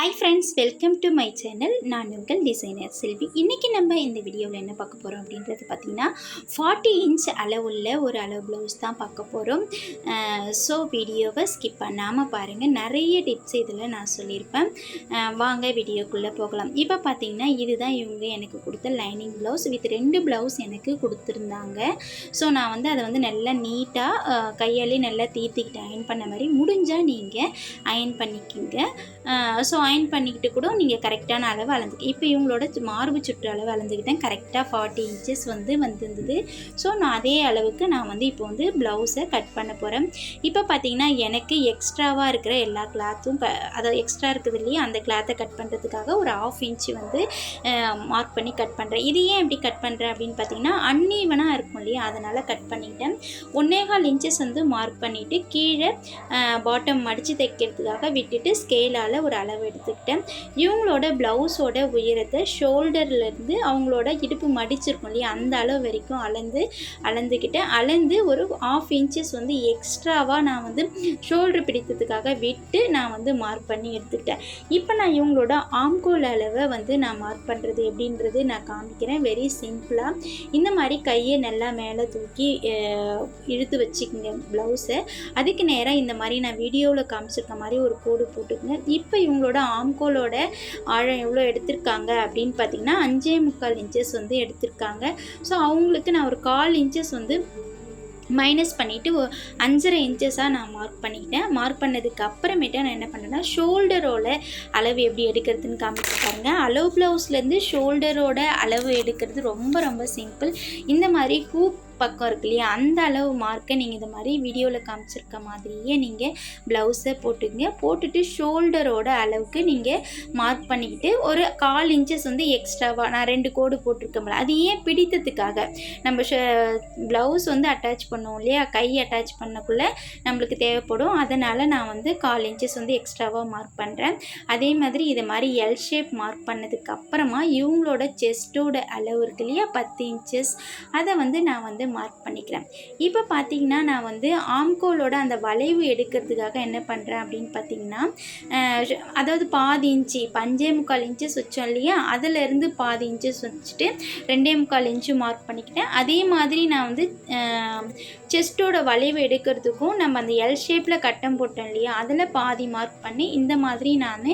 Hi friends welcome to my channel நான் உங்கள் designer செல்வி. இன்றைக்கி நம்ம இந்த வீடியோவில் என்ன பார்க்க போகிறோம் அப்படின்றது பார்த்திங்கன்னா ஃபார்ட்டி இன்ச் அளவுள்ள ஒரு அளவு ப்ளவுஸ் தான் பார்க்க போகிறோம் ஸோ வீடியோவை ஸ்கிப் பண்ணாமல் பாருங்கள் நிறைய டிப்ஸ் இதில் நான் சொல்லியிருப்பேன். வாங்க வீடியோக்குள்ளே போகலாம். இப்போ பார்த்தீங்கன்னா இதுதான் இவங்க எனக்கு கொடுத்த லைனிங் ப்ளவுஸ் வித் ரெண்டு ப்ளவுஸ் எனக்கு கொடுத்துருந்தாங்க. ஸோ நான் வந்து அதை வந்து நல்லா நீட்டாக கையாலே நல்லா தீர்த்திக்கிட்டு அயன் பண்ண மாதிரி முடிஞ்சால் நீங்கள் அயன் பண்ணிக்கிங்க. ஸோ ஜாயின் பண்ணிக்கிட்டு கூட நீங்கள் கரெக்டான அளவு அளந்துக்க இப்போ இவங்களோட மார்பு சுற்று அளவு அளந்துக்கிட்டேன். கரெக்டாக ஃபார்ட்டி இன்ச்சஸ் வந்து வந்திருந்தது. ஸோ நான் அதே அளவுக்கு நான் வந்து இப்போ வந்து ப்ளவுஸை கட் பண்ண போகிறேன் இப்போ பார்த்தீங்கன்னா எனக்கு எக்ஸ்ட்ராவாக இருக்கிற எல்லா கிளாத்தும் க அதாவது எக்ஸ்ட்ரா இருக்குது இல்லையா? அந்த கிளாத்தை கட் பண்ணுறதுக்காக ஒரு ஆஃப் இன்ச் வந்து மார்க் பண்ணி கட் பண்ணுறேன் இது ஏன் எப்படி கட் பண்ணுறேன் அப்படின்னு பார்த்தீங்கன்னா அன்னீவனாக இருக்கும் இல்லையா? அதனால் கட் பண்ணிட்டேன் ஒன்னேகால் இன்ச்சஸ் வந்து மார்க் பண்ணிவிட்டு கீழே பாட்டம் மடித்து தைக்கிறதுக்காக விட்டுட்டு ஸ்கேலால் ஒரு அளவு எடுத்துக்கிட்டேன். இவங்களோட ப்ளவுஸோட உயரத்தை ஷோல்டர்லேருந்து அவங்களோட இடுப்பு மடிச்சிருக்கும் இல்லையா? அந்த அளவு வரைக்கும் அளந்து அளந்துக்கிட்டேன். அளந்து ஒரு ஆஃப் இன்ச்சஸ் வந்து எக்ஸ்ட்ராவாக நான் வந்து ஷோல்டர் பிடித்ததுக்காக விட்டு நான் வந்து மார்க் பண்ணி எடுத்துக்கிட்டேன். இப்போ நான் இவங்களோட ஆம்கோல் அளவை வந்து நான் மார்க் பண்ணுறது எப்படின்றது நான் காமிக்கிறேன். வெரி சிம்பிளாக இந்த மாதிரி கையை நல்லா மேலே தூக்கி இழுத்து வச்சுக்கோங்க ப்ளவுஸை அதுக்கு நேராக இந்த மாதிரி நான் வீடியோவில் காமிச்சிருக்க மாதிரி ஒரு கோடு போட்டுக்கோங்க. இப்போ இவங்களோட ஆம்கோலோட ஆழம் எவ்வளோ எடுத்திருக்காங்க அப்படின்னு பார்த்தீங்கன்னா அஞ்சே முக்கால் இன்ச்சஸ் வந்து எடுத்திருக்காங்க. ஸோ அவங்களுக்கு நான் ஒரு கால் இன்ச்சஸ் வந்து மைனஸ் பண்ணிவிட்டு அஞ்சரை இன்ச்சஸாக நான் மார்க் பண்ணிக்கிட்டேன். மார்க் பண்ணதுக்கு அப்புறமேட்டா நான் என்ன பண்ணேன்னா ஷோல்டரோட அளவு எப்படி எடுக்கிறதுன்னு காமிச்சு பாருங்கள் அளவு ப்ளவுஸ்லேருந்து ஷோல்டரோட அளவு எடுக்கிறது ரொம்ப ரொம்ப சிம்பிள் இந்த மாதிரி ஹூப் பக்கம் இருக்கு இல்லையா? அந்த அளவு மார்க்கை நீங்கள் இந்த மாதிரி வீடியோவில் காமிச்சிருக்க மாதிரியே நீங்கள் ப்ளவுஸை போட்டுக்கங்க. போட்டுட்டு ஷோல்டரோட அளவுக்கு நீங்கள் மார்க் பண்ணிக்கிட்டு ஒரு கால் இன்ச்சஸ் வந்து எக்ஸ்ட்ராவாக நான் ரெண்டு கோடு போட்டிருக்கேன்ல அது ஏன் பிடித்ததுக்காக? நம்ம ப்ளவுஸ் வந்து அட்டாச் பண்ணுவோம் இல்லையா? கை அட்டாச் பண்ணக்குள்ளே நம்மளுக்கு தேவைப்படும். அதனால் நான் வந்து கால் இன்ச்சஸ் வந்து எக்ஸ்ட்ராவாக மார்க் பண்ணுறேன் அதே மாதிரி இதை மாதிரி எல் ஷேப் மார்க் பண்ணதுக்கு அப்புறமா இவங்களோட செஸ்ட்டோட அளவு இருக்கு இல்லையா? பத்து இன்ச்சஸ் அதை வந்து நான் வந்து மார்க் பண்ணிக்கிறேன். இப்போ பார்த்தீங்கன்னா நான் வந்து ஆம்கோலோட அந்த வளைவு எடுக்கிறதுக்காக என்ன பண்ணுறேன் அப்படின்னு பார்த்தீங்கன்னா அதாவது பாதி இன்ச்சு பஞ்சே முக்கால் இன்ச்சு வச்சோம் இல்லையா? அதிலேருந்து பாதி இன்ச்சு வச்சுட்டு ரெண்டே முக்கால் இன்ச்சு மார்க் பண்ணிக்கிட்டேன். அதே மாதிரி நான் வந்து செஸ்ட்டோட வளைவு எடுக்கிறதுக்கும் நம்ம அந்த எல் ஷேப்பில் கட்டம் போட்டோம் இல்லையா? அதில் பாதி மார்க் பண்ணி இந்த மாதிரி நான்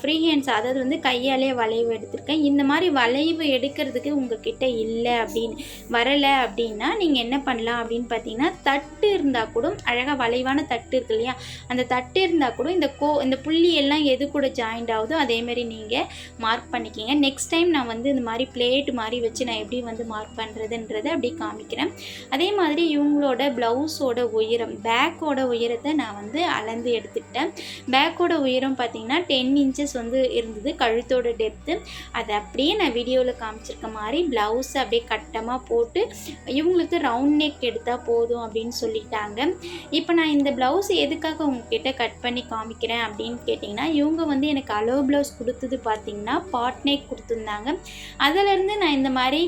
ஃப்ரீ ஹேண்ட்ஸ் அதாவது வந்து கையாலே வளைவு எடுத்திருக்கேன். இந்த மாதிரி வளைவு எடுக்கிறதுக்கு உங்ககிட்ட இல்லை அப்படின்னு வரலை அப்படின்னு நீங்கள் என்ன பண்ணலாம் அப்படின்னு பார்த்தீங்கன்னா தட்டு இருந்தால் கூட அழகாக வளைவான தட்டு இருக்கு இல்லையா? அந்த தட்டு இருந்தால் கூட இந்த கோ இந்த புள்ளி எல்லாம் எது கூட ஜாயிண்ட் ஆகுதோ அதேமாரி நீங்கள் மார்க் பண்ணிக்கிங்க. நெக்ஸ்ட் டைம் நான் வந்து இந்த மாதிரி பிளேட் மாதிரி வச்சு நான் எப்படி வந்து மார்க் பண்ணுறதுன்றதை அப்படி காமிக்கிறேன். அதே மாதிரி இவங்களோட ப்ளவுஸோட உயரம் பேக்கோட உயரத்தை நான் வந்து அளந்து எடுத்துக்கிட்டேன். பேக்கோட உயரம் பார்த்தீங்கன்னா டென் இன்ச்சஸ் வந்து இருந்தது கழுத்தோட டெப்த்து அதை அப்படியே நான் வீடியோவில் காமிச்சிருக்க மாதிரி ப்ளவுஸ் அப்படியே கட்டமாக போட்டு இவங்களுக்கு ரவுண்ட் நெக் எடுத்தால் போதும் அப்படின்னு சொல்லிட்டாங்க. இப்போ நான் இந்த ப்ளவுஸ் எதுக்காக உங்ககிட்ட கட் பண்ணி காமிக்கிறேன் அப்படின்னு கேட்டிங்கன்னா இவங்க வந்து எனக்கு அலோ ப்ளவுஸ் கொடுத்தது பார்த்தீங்கன்னா பாட் நெக் கொடுத்துருந்தாங்க. அதிலேருந்து நான் இந்த மாதிரி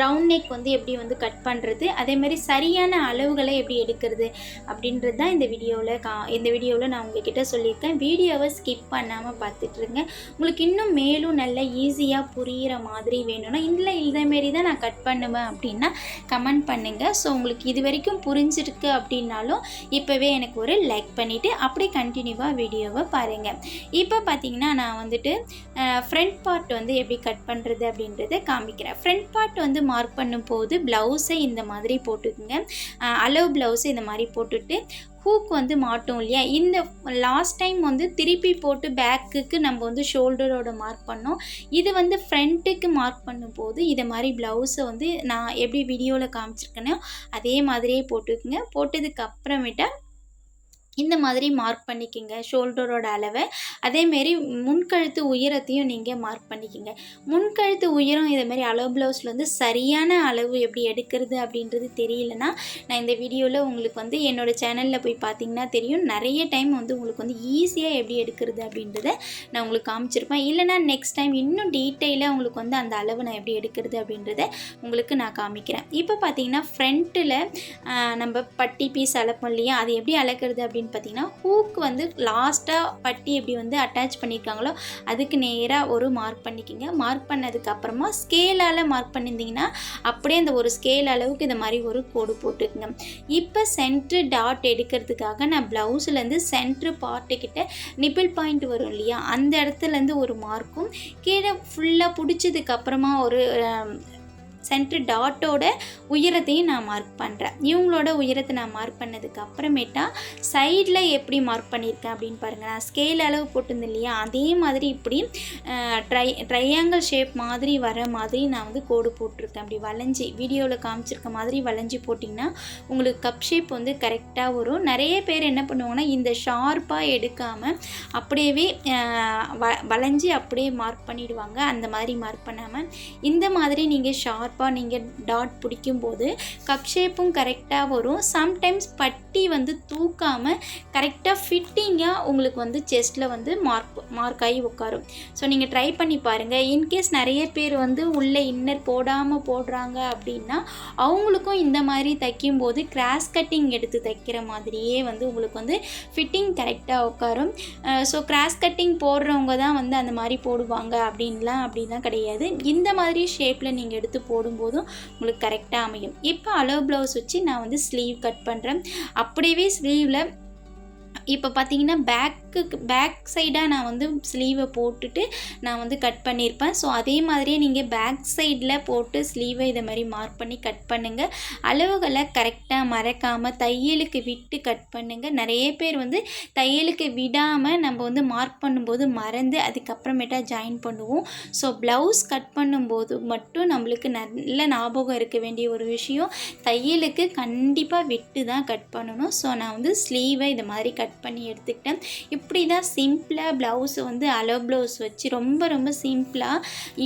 ரவுண்ட் நெக் வந்து எப்படி வந்து கட் பண்ணுறது அதே மாதிரி சரியான அளவுகளை எப்படி எடுக்கிறது அப்படின்றது தான் இந்த வீடியோவில் கா இந்த வீடியோவில் நான் உங்ககிட்ட சொல்லியிருக்கேன். வீடியோவை ஸ்கிப் பண்ணாமல் பார்த்துட்ருங்க. உங்களுக்கு இன்னும் மேலும் நல்ல ஈஸியாக புரிகிற மாதிரி வேணும்னா இல்லை இதேமாரி தான் நான் கட் பண்ணுவேன் அப்படின்னா கமெண்ட் பண்ணுங்கள் ஸோ உங்களுக்கு இது வரைக்கும் புரிஞ்சிருக்கு அப்படின்னாலும் இப்போவே எனக்கு ஒரு லைக் பண்ணிவிட்டு அப்படியே கண்டினியூவாக வீடியோவை பாருங்கள் இப்போ பார்த்தீங்கன்னா நான் வந்துட்டு ஃப்ரண்ட் பார்ட் வந்து எப்படி கட் பண்ணுறது அப்படின்றத காமிக்கிறேன். ஃப்ரண்ட் பார்ட் வந்து மார்க் பண்ணும்போது ப்ளவுஸை இந்த மாதிரி போட்டுக்குங்க. அளவு ப்ளவுஸை இந்த மாதிரி போட்டுட்டு ஹூக் வந்து மாட்டோம் இல்லையா? இந்த லாஸ்ட் டைம் வந்து திருப்பி போட்டு பேக்குக்கு நம்ம வந்து ஷோல்டரோட மார்க் பண்ணோம். இது வந்து ஃப்ரண்ட்டுக்கு மார்க் பண்ணும்போது இதை மாதிரி ப்ளவுஸை வந்து நான் எப்படி வீடியோவில் காமிச்சிருக்கேனோ அதே மாதிரியே போட்டுக்குங்க. போட்டதுக்கு அப்புறமேட்டா இந்த மாதிரி மார்க் பண்ணிக்கிங்க ஷோல்டரோட அளவை. அதேமாரி முன்கழுத்து உயரத்தையும் நீங்கள் மார்க் பண்ணிக்கோங்க. முன்கழுத்து உயரம் இதேமாரி அளவு ப்ளவுஸில் வந்து சரியான அளவு எப்படி எடுக்கிறது அப்படின்றது தெரியலனா நான் இந்த வீடியோவில் உங்களுக்கு வந்து என்னோடய சேனலில் போய் பார்த்தீங்கன்னா தெரியும். நிறைய டைம் வந்து உங்களுக்கு வந்து ஈஸியாக எப்படி எடுக்கிறது அப்படின்றத நான் உங்களுக்கு காமிச்சிருப்பேன். இல்லைனா நெக்ஸ்ட் டைம் இன்னும் டீட்டெயிலாக உங்களுக்கு வந்து அந்த அளவு நான் எப்படி எடுக்கிறது அப்படின்றத உங்களுக்கு நான் காமிக்கிறேன். இப்போ பார்த்தீங்கன்னா ஃப்ரண்ட்டில் நம்ம பட்டி பீஸ் அளப்போம் இல்லையா? அது எப்படி அளக்கிறது அப்படின்னு அப்படின்னு பார்த்தீங்கன்னா ஹூக் வந்து லாஸ்ட்டாக பட்டி எப்படி வந்து அட்டாச் பண்ணியிருக்காங்களோ அதுக்கு நேராக ஒரு மார்க் பண்ணிக்கிங்க. மார்க் பண்ணதுக்கப்புறமா ஸ்கேலால் மார்க் பண்ணியிருந்தீங்கன்னா அப்படியே அந்த ஒரு ஸ்கேல் அளவுக்கு இந்த மாதிரி ஒரு கோடு போட்டுக்குங்க. இப்போ சென்ட்ரு டாட் எடுக்கிறதுக்காக நான் ப்ளவுஸ்லேருந்து சென்ட்ரு பார்ட்டுக்கிட்ட நிப்பிள் பாயிண்ட் வரும் இல்லையா அந்த இடத்துலேருந்து ஒரு மார்க்கும் கீழே ஃபுல்லாக பிடிச்சதுக்கப்புறமா ஒரு சென்ட்ரு டாட்டோட உயரத்தையும் நான் மார்க் பண்ணுறேன் இவங்களோட உயரத்தை நான் மார்க் பண்ணதுக்கு அப்புறமேட்டா சைடில் எப்படி மார்க் பண்ணியிருக்கேன் அப்படின்னு பாருங்கள் நான் ஸ்கேல் அளவு போட்டிருந்தேன் இல்லையா? அதே மாதிரி இப்படி ட்ரை ட்ரையாங்கிள் ஷேப் மாதிரி வர மாதிரி நான் வந்து கோடு போட்டிருக்கேன். அப்படி வளைஞ்சி வீடியோவில் காமிச்சிருக்க மாதிரி வளைஞ்சி போட்டிங்கன்னா உங்களுக்கு கப் ஷேப் வந்து கரெக்டாக வரும். நிறைய பேர் என்ன பண்ணுவாங்கன்னா இந்த ஷார்ப்பாக எடுக்காமல் அப்படியே வ வளைஞ்சி அப்படியே மார்க் பண்ணிவிடுவாங்க அந்த மாதிரி மார்க் பண்ணாமல் இந்த மாதிரி நீங்கள் ஷார்ப் ஷார்ப்பாக நீங்கள் டாட் பிடிக்கும்போது கப் ஷேப்பும் கரெக்டாக வரும். சம்டைம்ஸ் பட்டி வந்து தூக்காமல் கரெக்டாக ஃபிட்டிங்காக உங்களுக்கு வந்து செஸ்ட்டில் வந்து மார்க் மார்க் ஆகி உட்காரும். ஸோ நீங்கள் ட்ரை பண்ணி பாருங்கள் இன்கேஸ் நிறைய பேர் வந்து உள்ளே இன்னர் போடாமல் போடுறாங்க அப்படின்னா அவங்களுக்கும் இந்த மாதிரி தைக்கும்போது கிராஸ் கட்டிங் எடுத்து தைக்கிற மாதிரியே வந்து உங்களுக்கு வந்து ஃபிட்டிங் கரெக்டாக உட்காரும். ஸோ கிராஸ் கட்டிங் போடுறவங்க தான் வந்து அந்த மாதிரி போடுவாங்க அப்படின்லாம் அப்படின்லாம் கிடையாது. இந்த மாதிரி ஷேப்பில் நீங்கள் எடுத்து போடும்போதும் உங்களுக்கு கரெக்டாக அமையும். இப்போ அளவு ப்ளவுஸ் வச்சு நான் வந்து ஸ்லீவ் கட் பண்ணுறேன் அப்படியே ஸ்லீவில் இப்போ பார்த்தீங்கன்னா பேக் பேக்கு பேக் சைடாக நான் வந்து ஸ்லீவை போட்டுட்டு நான் வந்து கட் பண்ணியிருப்பேன் ஸோ அதே மாதிரியே நீங்கள் பேக் சைடில் போட்டு ஸ்லீவை இதை மாதிரி மார்க் பண்ணி கட் பண்ணுங்கள் அளவுகளை கரெக்டாக மறக்காமல் தையலுக்கு விட்டு கட் பண்ணுங்கள் நிறைய பேர் வந்து தையலுக்கு விடாமல் நம்ம வந்து மார்க் பண்ணும்போது மறந்து அதுக்கப்புறமேட்டா ஜாயின் பண்ணுவோம். ஸோ ப்ளவுஸ் கட் பண்ணும்போது மட்டும் நம்மளுக்கு நல்ல ஞாபகம் இருக்க வேண்டிய ஒரு விஷயம் தையலுக்கு கண்டிப்பாக விட்டு தான் கட் பண்ணணும். ஸோ நான் வந்து ஸ்லீவை இது மாதிரி கட் பண்ணி எடுத்துக்கிட்டேன். இப்படி தான் சிம்பிளாக ப்ளவுஸை வந்து அலோ ப்ளவுஸ் வச்சு ரொம்ப ரொம்ப சிம்பிளாக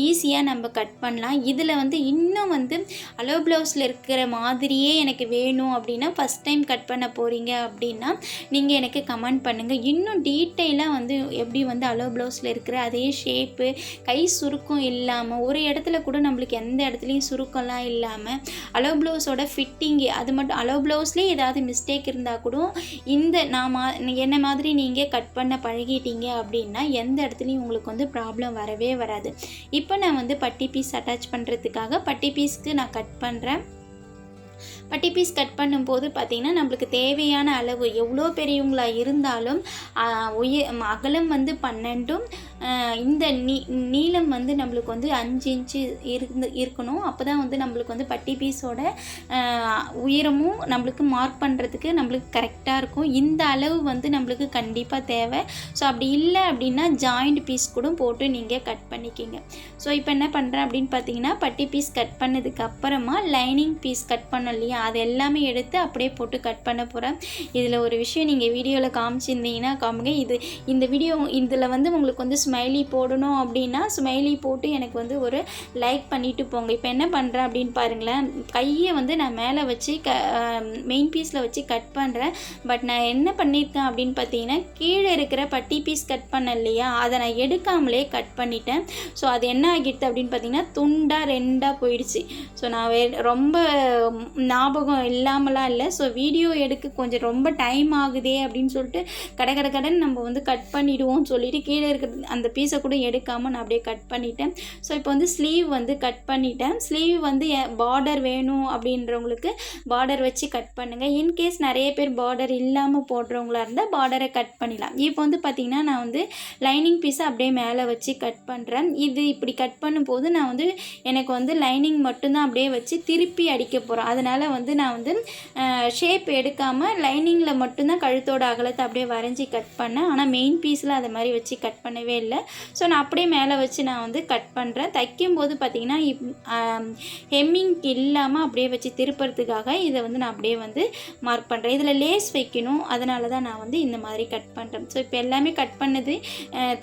ஈஸியாக நம்ம கட் பண்ணலாம். இதில் வந்து இன்னும் வந்து அலோ ப்ளவுஸில் இருக்கிற மாதிரியே எனக்கு வேணும் அப்படின்னா ஃபஸ்ட் டைம் கட் பண்ண போகிறீங்க அப்படின்னா நீங்கள் எனக்கு கமெண்ட் பண்ணுங்கள் இன்னும் டீட்டெயிலாக வந்து எப்படி வந்து அலோ ப்ளவுஸில் இருக்கிற அதே ஷேப்பு கை சுருக்கம் இல்லாமல் ஒரு இடத்துல கூட நம்மளுக்கு எந்த இடத்துலையும் சுருக்கம்லாம் இல்லாமல் அலோ ப்ளவுஸோட ஃபிட்டிங்கு அது மட்டும் அலோ ப்ளவுஸ்லேயே ஏதாவது மிஸ்டேக் இருந்தால் கூட இந்த நான் மா என்ன மாதிரி நீங்கள் கட் பண்ண பழகிட்டீங்க அப்படின்னா எந்த இடத்துலையும் உங்களுக்கு வந்து ப்ராப்ளம் வரவே வராது. இப்போ நான் வந்து பட்டி பீஸ் அட்டாச் பண்ணுறதுக்காக பட்டி பீஸ்க்கு நான் கட் பண்ணுறேன் பட்டி பீஸ் கட் பண்ணும்போது பார்த்திங்கன்னா நம்மளுக்கு தேவையான அளவு எவ்வளோ பெரியவங்களாக இருந்தாலும் உய அகலம் வந்து பன்னெண்டும் இந்த நீ நீளம் வந்து நம்மளுக்கு வந்து அஞ்சு இன்ச்சு இருந்து இருக்கணும். அப்போ தான் வந்து நம்மளுக்கு வந்து பட்டி பீஸோட உயரமும் நம்மளுக்கு மார்க் பண்ணுறதுக்கு நம்மளுக்கு கரெக்டாக இருக்கும். இந்த அளவு வந்து நம்மளுக்கு கண்டிப்பாக தேவை. ஸோ அப்படி இல்லை அப்படின்னா ஜாயிண்ட் பீஸ் கூட போட்டு நீங்கள் கட் பண்ணிக்கிங்க. ஸோ இப்போ என்ன பண்ணுறேன் அப்படின்னு பார்த்தீங்கன்னா பட்டி பீஸ் கட் பண்ணதுக்கு அப்புறமா லைனிங் பீஸ் கட் பண்ணோம் இல்லையா? அது எல்லாமே எடுத்து அப்படியே போட்டு கட் பண்ண போகிறேன் இதில் ஒரு விஷயம் நீங்கள் வீடியோவில் காமிச்சிருந்தீங்கன்னா காமிங்க. இது இந்த வீடியோ இதில் வந்து உங்களுக்கு வந்து ஸ்மைலி போடணும் அப்படின்னா ஸ்மைலி போட்டு எனக்கு வந்து ஒரு லைக் பண்ணிவிட்டு போங்க. இப்போ என்ன பண்ணுறேன் அப்படின்னு பாருங்களேன். கையை வந்து நான் மேலே வச்சு க மெயின் பீஸில் வச்சு கட் பண்ணுறேன் பட் நான் என்ன பண்ணியிருக்கேன் அப்படின்னு பார்த்தீங்கன்னா கீழே இருக்கிற பட்டி பீஸ் கட் பண்ண இல்லையா? அதை நான் எடுக்காமலே கட் பண்ணிட்டேன். ஸோ அது என்ன ஆகிடுது அப்படின்னு பார்த்தீங்கன்னா துண்டாக ரெண்டாக போயிடுச்சு. ஸோ நான் வே ரொம்ப ஞாபகம் இல்லாமலாம் இல்லை. ஸோ வீடியோ எடுக்க கொஞ்சம் ரொம்ப டைம் ஆகுதே அப்படின்னு சொல்லிட்டு கடை கடை கடன் நம்ம வந்து கட் பண்ணிவிடுவோம்னு சொல்லிட்டு கீழே இருக்கிற அந்த பீஸை கூட எடுக்காமல் நான் அப்படியே கட் பண்ணிட்டேன். ஸோ இப்போ வந்து ஸ்லீவ் வந்து கட் பண்ணிட்டேன். ஸ்லீவ் வந்து பார்டர் வேணும் அப்படின்றவங்களுக்கு பார்டர் வச்சு கட் பண்ணுங்கள் இன்கேஸ் நிறைய பேர் பார்டர் இல்லாமல் போடுறவங்களா இருந்தால் பார்டரை கட் பண்ணிடலாம். இப்போ வந்து பார்த்திங்கன்னா நான் வந்து லைனிங் பீஸை அப்படியே மேலே வச்சு கட் பண்ணுறேன் இது இப்படி கட் பண்ணும்போது நான் வந்து எனக்கு வந்து லைனிங் மட்டும்தான் அப்படியே வச்சு திருப்பி அடிக்க போகிறோம் அதனால் வந்து நான் வந்து ஷேப் எடுக்காமல் லைனிங்கில் மட்டும்தான் கழுத்தோட அகலத்தை அப்படியே வரைஞ்சி கட் பண்ணேன். ஆனால் மெயின் பீஸில் அதை மாதிரி வச்சு கட் பண்ணவே இல்லை. ஸோ நான் அப்படியே மேலே வச்சு நான் வந்து கட் பண்ணுறேன் தைக்கும்போது பார்த்திங்கன்னா ஹெம்மிங் இல்லாமல் அப்படியே வச்சு திருப்புறதுக்காக இதை வந்து நான் அப்படியே வந்து மார்க் பண்ணுறேன் இதில் லேஸ் வைக்கணும். அதனால தான் நான் வந்து இந்த மாதிரி கட் பண்ணுறேன் ஸோ இப்போ எல்லாமே கட் பண்ணது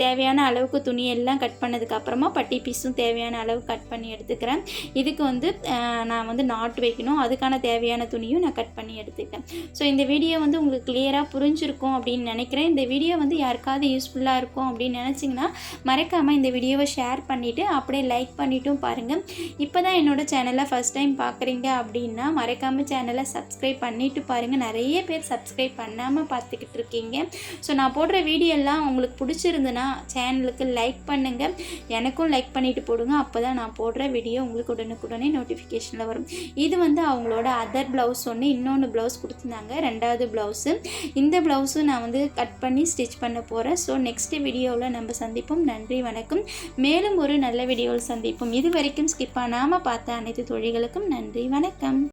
தேவையான அளவுக்கு துணி எல்லாம் கட் பண்ணதுக்கப்புறமா பட்டி பீஸும் தேவையான அளவு கட் பண்ணி எடுத்துக்கிறேன். இதுக்கு வந்து நான் வந்து நாட்டு வைக்கணும். அதுக்கான தேவையான துணியும் நான் கட் பண்ணி எடுத்துக்கிட்டேன். ஸோ இந்த வீடியோ வந்து உங்களுக்கு கிளியராக புரிஞ்சிருக்கும் அப்படின்னு நினைக்கிறேன். இந்த வீடியோ வந்து யாருக்காவது யூஸ்ஃபுல்லாக இருக்கும் அப்படின்னு நினச்சிங்கன்னா மறக்காமல் இந்த வீடியோவை ஷேர் பண்ணிவிட்டு அப்படியே லைக் பண்ணிட்டும் பாருங்கள் இப்போ தான் என்னோட சேனலை ஃபஸ்ட் டைம் பார்க்குறீங்க அப்படின்னா மறக்காமல் சேனலை சப்ஸ்கிரைப் பண்ணிவிட்டு பாருங்கள் நிறைய பேர் சப்ஸ்கிரைப் பண்ணாமல் பார்த்துக்கிட்டு இருக்கீங்க. ஸோ நான் போடுற வீடியோ எல்லாம் உங்களுக்கு பிடிச்சிருந்துன்னா சேனலுக்கு லைக் பண்ணுங்கள் எனக்கும் லைக் பண்ணிவிட்டு போடுங்க. அப்போ தான் நான் போடுற வீடியோ உங்களுக்கு உடனுக்குடனே நோட்டிஃபிகேஷனில் வரும். இது வந்து அவங்களோட அதர் ப்ளவுஸ் ஒன்று இன்னொன்று ப்ளவுஸ் கொடுத்துருந்தாங்க. ரெண்டாவது ப்ளவுஸு இந்த ப்ளவுஸும் நான் வந்து கட் பண்ணி ஸ்டிச் பண்ண போகிறேன் ஸோ நெக்ஸ்ட் வீடியோவில் நம்ம சந்திப்போம். நன்றி வணக்கம். மேலும் ஒரு நல்ல வீடியோவில் சந்திப்போம். இது வரைக்கும் ஸ்கிப் பண்ணாமல் பார்த்த அனைத்து தொழில்களுக்கும் நன்றி வணக்கம்.